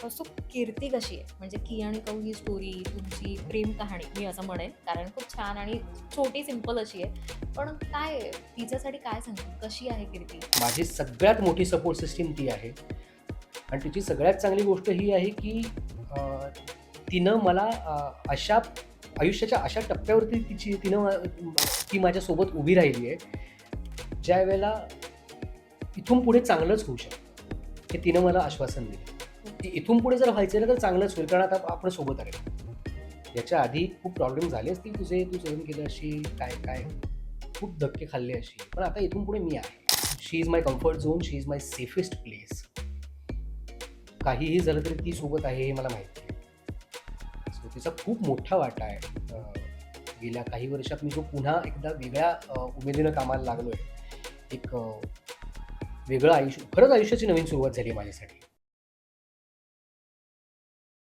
So कीर्ती कशी आहे? म्हणजे की आणि कौ ही स्टोरी तुमची प्रेम कहाणी मी असं म्हणेन. कारण खूप छान आणि छोटी सिंपल अशी आहे. पण काय तिच्यासाठी काय सांगतो कशी आहे कीर्ती? माझी सगळ्यात मोठी सपोर्ट सिस्टीम ती आहे. आणि तिची सगळ्यात चांगली गोष्ट ही आहे की तिनं मला अशा आयुष्याच्या अशा टप्प्यावरती तिची तिनं ती माझ्यासोबत उभी राहिली आहे ज्या वेळेला इथून पुढे चांगलंच होऊ शकतं. हे तिनं मला आश्वासन दिलं. इथून पुढे जर व्हायचं ना तर चांगलंच होईल कारण आता आपण सोबत आहे याच्या आधी खूप प्रॉब्लेम झाले असतील तुझे तू सहन केलं अशी काय काय? खूप धक्के खाल्ले अशी. पण आता इथून पुढे मी आहे. She is my comfort zone she is my safest place काहीही झालं तरी ती सोबत आहे हे मला माहिती आहे. सो तिचा खूप मोठा वाटा आहे. गेल्या काही वर्षात मी जो पुन्हा एकदा वेगळ्या उमेदीनं कामाला लागलो आहे एक वेगळं आयुष्य खरंच आयुष्याची नवीन सुरुवात झाली माझ्यासाठी.